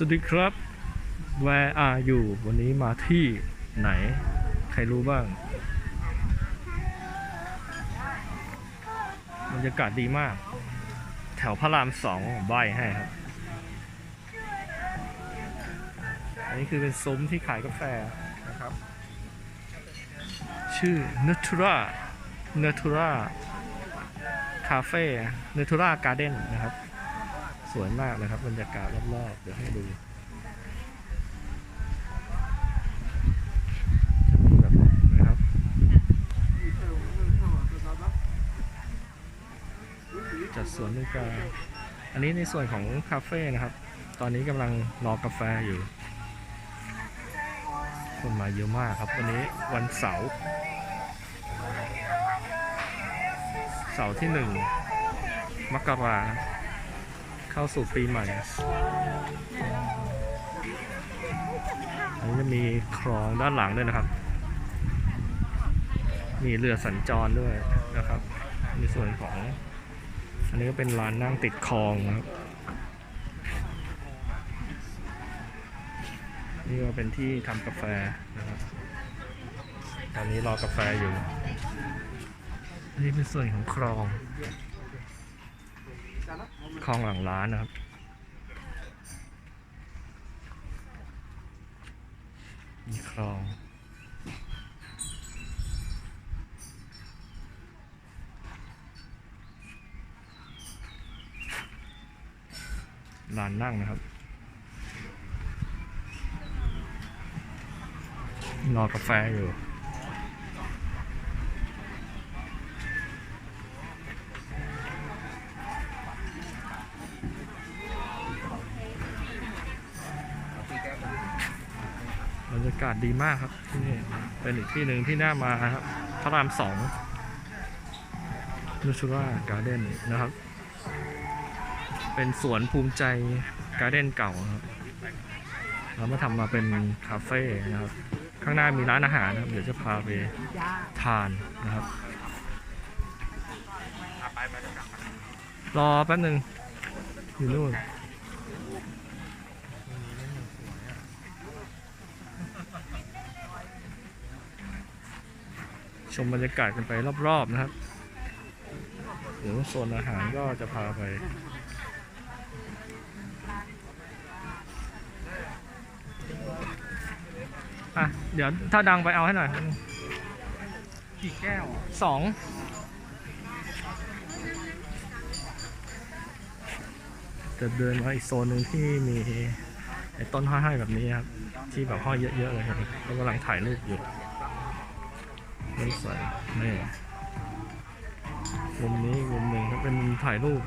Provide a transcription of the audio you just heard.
สวัสดีครับ Where are you วันนี้มาที่ไหน ใครรู้บ้าง บรรยากาศดีมาก แถวพระรามสองใบให้ครับ อันนี้คือเป็นซุ้มที่ขายกาแฟนะครับ ชื่อ Natura Natura Cafe Natura Garden นะครับ สวยมากเลยครับบรรยากาศรอบๆเดี๋ยวให้ดูแบบนี้นะครับจัดสวนด้วยกันอันนี้ในส่วนของคาเฟ่นะครับ ตอนนี้กำลังรอกาแฟอยู่ คนมาเยอะมากครับ วันนี้วันเสาร์เสาร์ที่หนึ่งมกรา เข้าสู่ปีใหม่อันนี้จะมีคลองด้านหลังด้วยนะครับ มีเรือสัญจรด้วยนะครับในส่วนของ อันนี้ก็เป็นร้านนั่งติดคลองนะครับนี่ก็เป็นที่ทำกาแฟนะครับตอนนี้รอกาแฟอยู่นนี้เป็นส่วนของคลอง คลองหลังร้านนะครับมีคลองลานนั่งนะครับ รอกาแฟอยู่ บรรยากาศดีมากครับที่นี่เป็นอีกที่หนึ่งที่น่ามาครับพระรามสองนูชูราการ์เด้นนะครับ เป็นสวนภูมิใจการ์เด้นเก่าครับแล้วมาทำมาเป็นคาเฟ่นะครับ ข้างหน้ามีร้านอาหารนะครับ เดี๋ยวจะพาไปทานนะครับ รอแป๊บหนึ่งอยู่นู่น ชมบรรยากาศกันไปรอบๆนะครับเดี๋ยวโซนอาหารก็จะพาไปอะเดี๋ยวถ้าดังไปเอาให้หน่อยกี่แก้วสองจะเดินมาอีกโซนหนึ่งที่มีไอ้ต้นห้อยๆแบบนี้ครับ ที่แบบห้อยเยอะๆเลยครับแล้วกำลังถ่ายรูปอยู่ ไม่ใส่นี่มุมนี้กมุมหนึ่งก็เป็นมุมถ่ายรูป